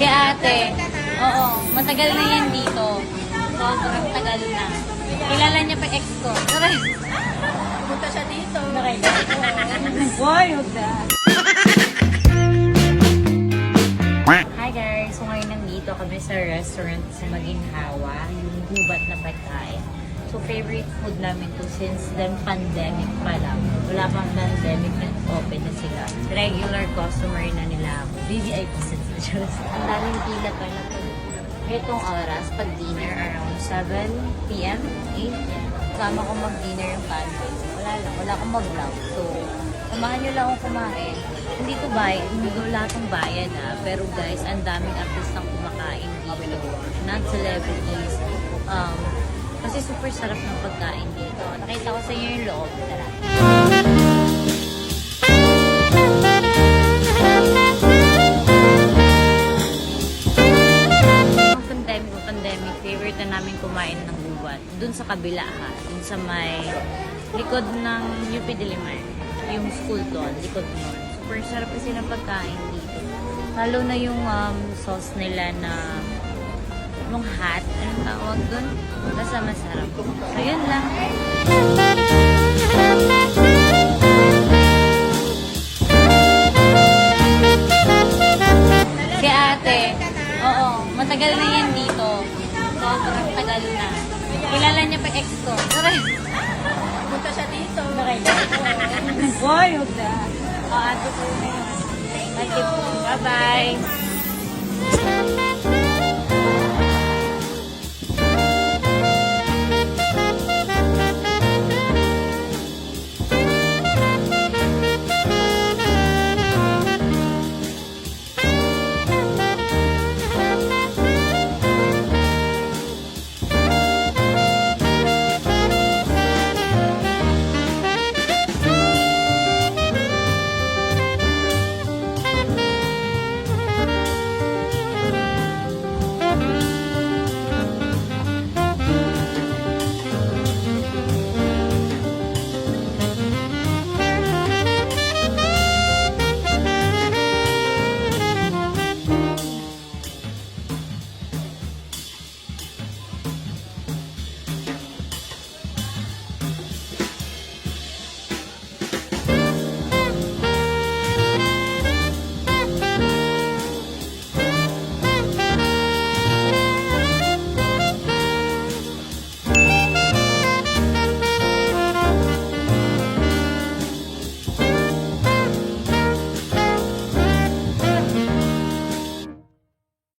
Si ate, oo, matagal na yan dito. Sobrang tagal na. Kilala niya pa ex ko. Sabi, Punta siya dito. Why, huwag na. Hi guys! So ngayon nandito kami sa restaurant sa Maginhawa, yung gubat na pagkain. So favorite food namin to since then pandemic pa lang. Wala pang pandemic na open na sila. Regular customer na nila ako. VVIP sila. Ang daming pila pa na to. Itong oras, pag dinner around 7 p.m., 8 Kasama ko mag-dinner yung family. Wala lang, wala akong mag-vlog. So, samahan nyo lang akong kumain. Hindi to bayad, hindi ko lahat ng bayad ah. Pero guys, ang daming artistang kumakain dito. Not celebrities. Um, kasi super sarap ng pagkain dito. Nakita ko sa inyo yung loob. Tara. Pandemic, ang pandemic, favorite na namin kumain ng gubat. Doon sa kabila ha, doon sa may likod ng UP Diliman. Yung school doon, likod nun. Super sarap kasi ng pagkain dito. Lalo na yung um, sauce nila na yung hot, anong tawag doon? Basta masarap. So, yun lang. Si ate, oo, matagal na yan dito. Sobrang tagal na. Kilala niya pa ex ko. Punta siya dito. Why, huwag na. Oo, ato na yun. Thank you. Bye-bye.